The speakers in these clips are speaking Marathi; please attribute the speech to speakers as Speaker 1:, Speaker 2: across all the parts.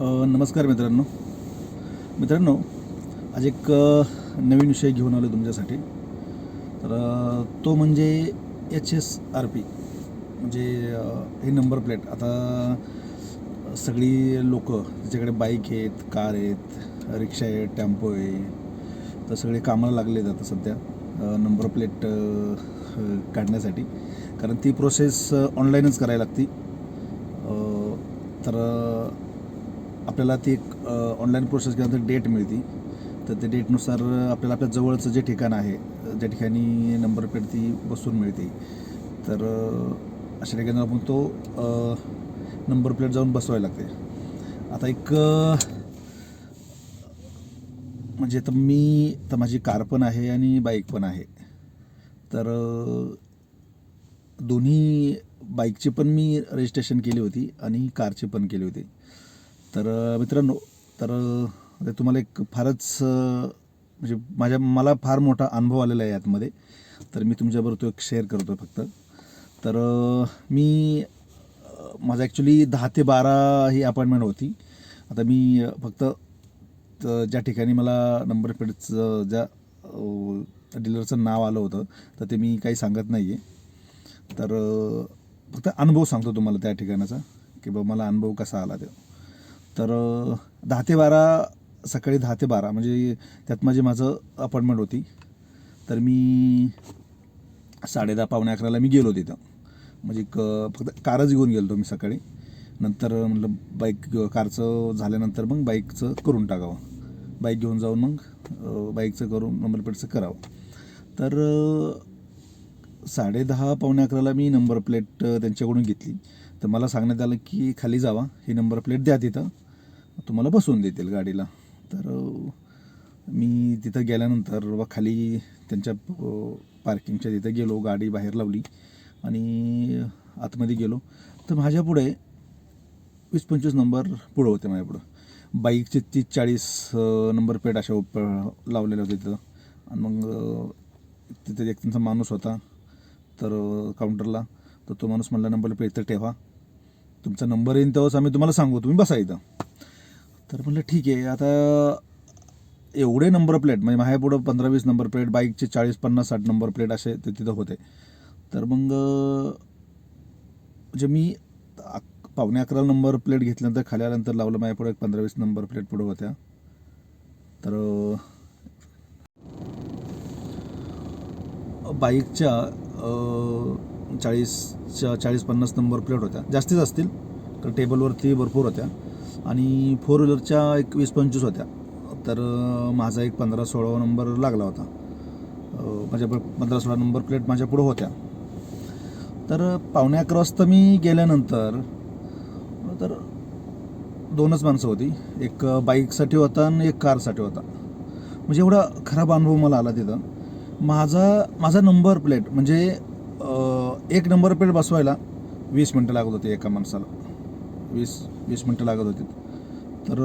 Speaker 1: नमस्कार मित्रांनो. मित्रांनो आज एक नवीन विषय घेऊन आलो तुमच्यासाठी. तर तो म्हणजे एच एस आर पी म्हणजे हे नंबर प्लेट आता सगळी लोक ज्याच्याकडे बाईक आहेत कार आहेत रिक्षा आहे टेम्पो आहे तर सगळे कामाला लागले आता सध्या नंबर प्लेट काढण्यासाठी. कारण ती प्रोसेस ऑनलाईनच करायला लागती. तर आपल्याला ती एक ऑनलाईन प्रोसेस केल्यानंतर डेट मिळते. तर त्या डेटनुसार आपल्याला आपल्या जवळचं जे ठिकाण आहे ज्या ठिकाणी नंबर प्लेट ती बसून मिळते. तर अशा ठिकाणी आपण तो नंबर प्लेट जाऊन बसवायला लागते. आता एक म्हणजे तर मी तर माझी कार पण आहे आणि बाईक पण आहे. तर दोन्ही बाईकची पण मी रजिस्ट्रेशन केली होती आणि कारची पण केली होती. तर मित्रांनो तर ते तुम्हाला एक फारच म्हणजे माझ्या मला फार मोठा अनुभव आलेला आहे यातमध्ये. तर मी तुमच्याबरोबर तो एक शेअर करतो फक्त. तर मी माझा ॲक्च्युली दहा ते बारा ही अपॉइंटमेंट होती. आता मी फक्त ज्या ठिकाणी मला नंबर प्लेटचं ज्या डीलरचं नाव आलं होतं तर ते मी काही सांगत नाही आहे तर फक्त अनुभव सांगतो तुम्हाला त्या ठिकाणाचा की बाबा मला अनुभव कसा आला ते. तर दहा ते बारा सकाळी दहा ते बारा म्हणजे त्यात माझी माझं अपॉइंटमेंट होती. तर मी साडे दहा पावणे अकराला मी गेलो तिथं. म्हणजे क फक्त कारच घेऊन गेलो मी सकाळी. नंतर म्हटलं बाईक कारचं झाल्यानंतर मग बाईकचं करून टाकावं. बाईक घेऊन जाऊन मग बाईकचं करून नंबर प्लेटचं करावं. तर साडेदहा साडे दहा पावणे अकराला मी नंबर प्लेट त्यांच्याकडून घेतली. तर मला सांगण्यात आलं की खाली जावा ही नंबर प्लेट द्या तिथं. तुम्हाला बसवून देतील गाडीला. तर मी तिथं गेल्यानंतर व खाली त्यांच्या पार्किंगच्या तिथं गेलो गाडी बाहेर लावली आणि आतमध्ये गेलो. तर माझ्या पुढे वीस पंचवीस नंबर पुढं होते माझ्या पुढं. बाईकचे तीस चाळीस नंबर प्लेट अशा उप लावलेल्या होते तिथं. आणि मग तिथे एक त्यांचा माणूस होता तर काउंटरला. तर तो माणूस म्हणला नंबर प्लेट तर ठेवा. तुमचा नंबर येईन तेव्हाच आम्ही तुम्हाला सांगू. तुम्ही बसा इथं. तर म्हणलं ठीक आहे आता एवढे नंबर प्लेट म्हणजे माझ्या पुढं पंधरा वीस नंबर प्लेट बाईकचे चाळीस पन्नास साठ नंबर प्लेट असे ते तिथं होते. तर मग म्हणजे मी अक- पावणे अकरा नंबर प्लेट घेतल्यानंतर खाली आल्यानंतर लावलं माझ्या पुढे एक पंधरा वीस नंबर प्लेट पुढे होत्या. तर बाईकच्या चाळीसच्या चाळीस पन्नास नंबर प्लेट होत्या. जास्तीच असतील तर टेबलवरती भरपूर होत्या. आणि फोर व्हीलरच्या एक वीस पंचवीस होत्या. तर माझा एक पंधरा सोळा नंबर लागला होता. माझ्या पंधरा सोळा नंबर प्लेट माझ्या पुढं होत्या. तर पावणे अकरा वाजता मी गेल्यानंतर तर दोनच माणसं होती. एक बाईकसाठी होता आणि एक कारसाठी होता. म्हणजे एवढा खराब अनुभव मला आला तिथं. माझा माझा नंबर प्लेट म्हणजे एक नंबर प्लेट बसवायला वीस मिनटं लागत होती एका माणसाला. वीस वीस मिनटं लागत होती. तर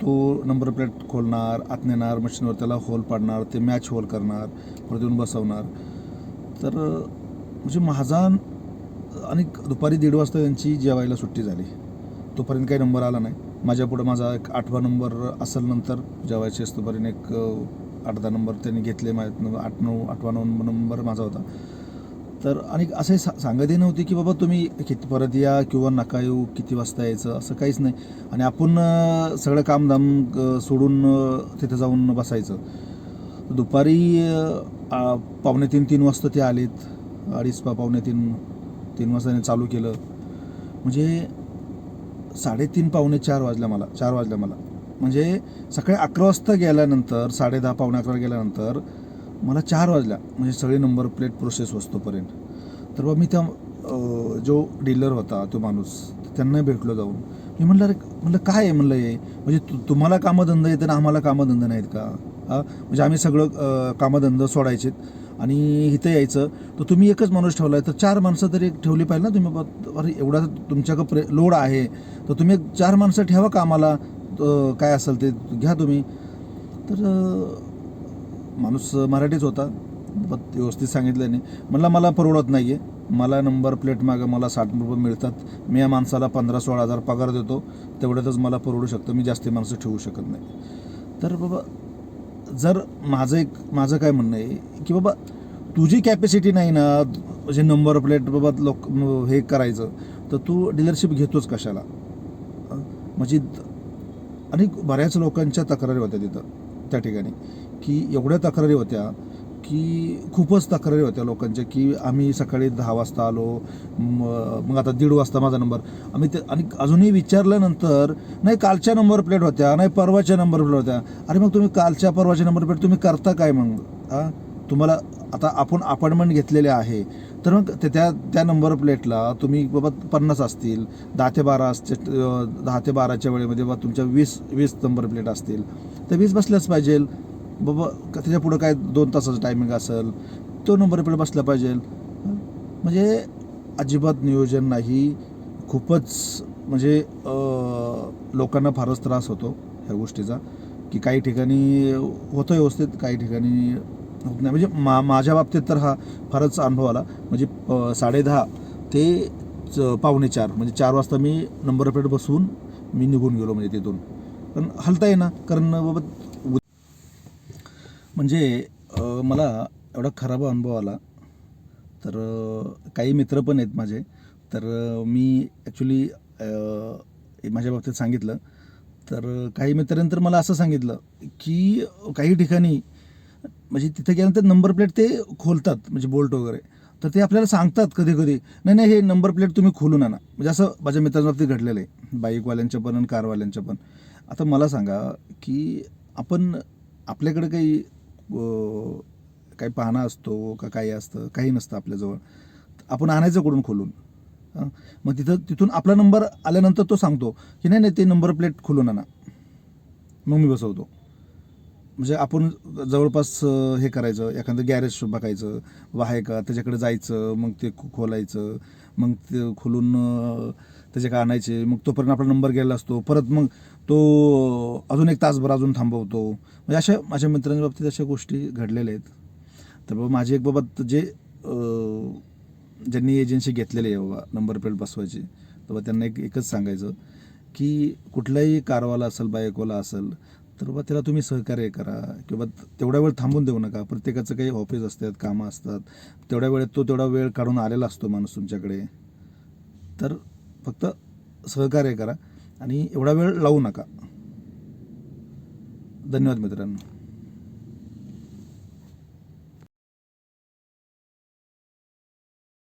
Speaker 1: तो नंबर प्लेट खोलणार आत नेणार मशीनवर त्याला होल पाडणार ते मॅच होल करणार परत येऊन बसवणार. तर म्हणजे माझा आणि दुपारी दीड वाजता त्यांची जेवायला सुट्टी झाली. तोपर्यंत काही नंबर आला नाही. माझ्या पुढं माझा एक आठवा नंबर असेल नंतर जेवायचे तोपर्यंत एक आठ दहा नंबर त्यांनी घेतले. माझ्या आठ नऊ आठवा नऊ नंबर माझा होता. तर आणि असे सा सांगतही नव्हती की बाबा तुम्ही किती परत या किंवा नका येऊ किती वाजता यायचं असं काहीच नाही. आणि आपण सगळं कामधाम सोडून तिथं जाऊन बसायचं. दुपारी पावणे तीन तीन वाजता ते आलेत. अडीच पा पावणे तीन तीन वाजता त्यांनी चालू केलं. म्हणजे साडेतीन पावणे चार वाजल्या मला चार वाजल्या मला. म्हणजे सकाळी अकरा वाजता गेल्यानंतर साडे दहा पावणे अकरा गेल्यानंतर मला चार वाजल्या. म्हणजे सगळे नंबर प्लेट प्रोसेस वस्तूपर्यंत तर बा मी त्या जो डीलर होता तो माणूस त्यांना भेटलो जाऊन. मी म्हणलं अरे म्हणलं काय आहे? म्हणलं हे म्हणजे तु तुम्हाला कामधंदा येतं ना आम्हाला कामधंदा नाहीत का? हा? म्हणजे आम्ही सगळं अ, कामधंदा सोडायचे आणि इथं यायचं. तर तुम्ही एकच माणूस ठेवला आहे तर चार माणसं तरी ठेवली पाहिजे ना तुम्ही अरे एवढा तुमच्याकडं प्रे लोड आहे. तर तुम्ही एक चार माणसं ठेवा कामाला. आम्हाला काय असेल ते घ्या तुम्ही. तर माणूस मराठीच होता. व्यवस्थित सांगितलं नाही म्हणला मला परवडत नाही आहे मला नंबर प्लेट मागं मला साठ रुपये मिळतात. मी या माणसाला पंधरा सोळा हजार पगार देतो. तेवढ्यातच मला परवडू शकतं. मी जास्ती माणसं ठेवू शकत नाही. तर बाबा जर माझं एक माझं काय म्हणणं आहे की बाबा तुझी कॅपॅसिटी नाही ना म्हणजे नंबर प्लेट बाबा लोक हे करायचं तर तू डीलरशिप घेतोच कशाला? म्हणजे आणि बऱ्याच लोकांच्या तक्रारी होत्या तिथं. त्या ठिकाणी की एवढ्या तक्रारी होत्या की खूपच तक्रारी होत्या लोकांच्या की आम्ही सकाळी दहा वाजता आलो मग आता दीड वाजता माझा नंबर. आम्ही ते आणि अजूनही विचारल्यानंतर नाही कालच्या नंबर प्लेट होत्या नाही परवाच्या नंबर प्लेट होत्या. अरे मग तुम्ही कालच्या परवाच्या नंबर प्लेट तुम्ही करता काय मग? हां? तुम्हाला आता आपण अपॉइंटमेंट घेतलेले आहे. तर मग ते- त्या त्या नंबर प्लेटला तुम्ही बाबा पन्नास असतील दहा ते बारा असते दहा ते बाराच्या वेळेमध्ये बाबा तुमच्या वीस वीस नंबर प्लेट असतील. तर वीस बसल्याच पाहिजे. बाबा का त्याच्या पुढं काय दोन तासाचं टायमिंग असेल तो नंबर प्लेट बसला पाहिजे. म्हणजे अजिबात नियोजन नाही. खूपच म्हणजे लोकांना फारच त्रास होतो ह्या गोष्टीचा. की काही ठिकाणी होतं व्यवस्थित काही ठिकाणी होत नाही म्हणजे मा माझ्या बाबतीत तर हा फारच अनुभव आला. म्हणजे साडेदहा ते च- पावणे चार म्हणजे चार वाजता मी नंबर प्लेट बसवून मी निघून गेलो म्हणजे तिथून. पण हलता येईना कारण बाबा म्हणजे मला एवढा खराब अनुभव आला. तर काही मित्र पण आहेत माझे. तर मी ॲक्च्युली माझ्या बाबतीत सांगितलं. तर काही मित्रांनी तर मला असं सांगितलं की काही ठिकाणी म्हणजे तिथे गेल्यानंतर नंबर प्लेट ते खोलतात म्हणजे बोल्ट वगैरे. तर ते आपल्याला सांगतात कधी कधी नाही नाही हे नंबर प्लेट तुम्ही खोलून आणा. म्हणजे असं माझ्या मित्रांबाबतीत घडलेलं आहे बाईकवाल्यांच्या पण आणि कारवाल्यांच्या पण. आता मला सांगा की आपण आपल्याकडे काही काही पाहणा असतो का काही असतं? काही नसतं आपल्याजवळ. आपण आणायचं कुठून खोलून? मग तिथं तिथून आपला नंबर आल्यानंतर तो सांगतो की नाही नाही ते नंबर प्लेट खोलून आणा. मग मी बसवतो. म्हणजे आपण जवळपास हे करायचं एखादं गॅरेज बघायचं वा आहे का त्याच्याकडे जायचं मग ते खोलायचं मग ते खोलून त्याच्याकडे आणायचे मग तोपर्यंत आपला नंबर गेला असतो परत मग तो अजून एक तासभर अजून थांबवतो. म्हणजे अशा माझ्या मित्रांच्या बाबतीत अशा गोष्टी घडलेल्या आहेत. तर बाबा माझी एक बाबा जे ज्यांनी एजन्सी घेतलेली आहे बाबा नंबर प्लेट बसवायची तर त्यांना एक एकच सांगायचं की कुठलाही कारवाला असेल बायकोला असेल तर बा त्याला तुम्ही सहकार्य करा किंवा तेवढ्या वेळ थांबून देऊ नका. प्रत्येकाचं काही ऑफिस असतात कामं असतात. तेवढ्या वेळेत तो तेवढा वेळ काढून आलेला असतो माणूस तुमच्याकडे. तर फक्त सहकार्य करा आणि एवढा वेळ लावू नका. धन्यवाद मित्रांनो.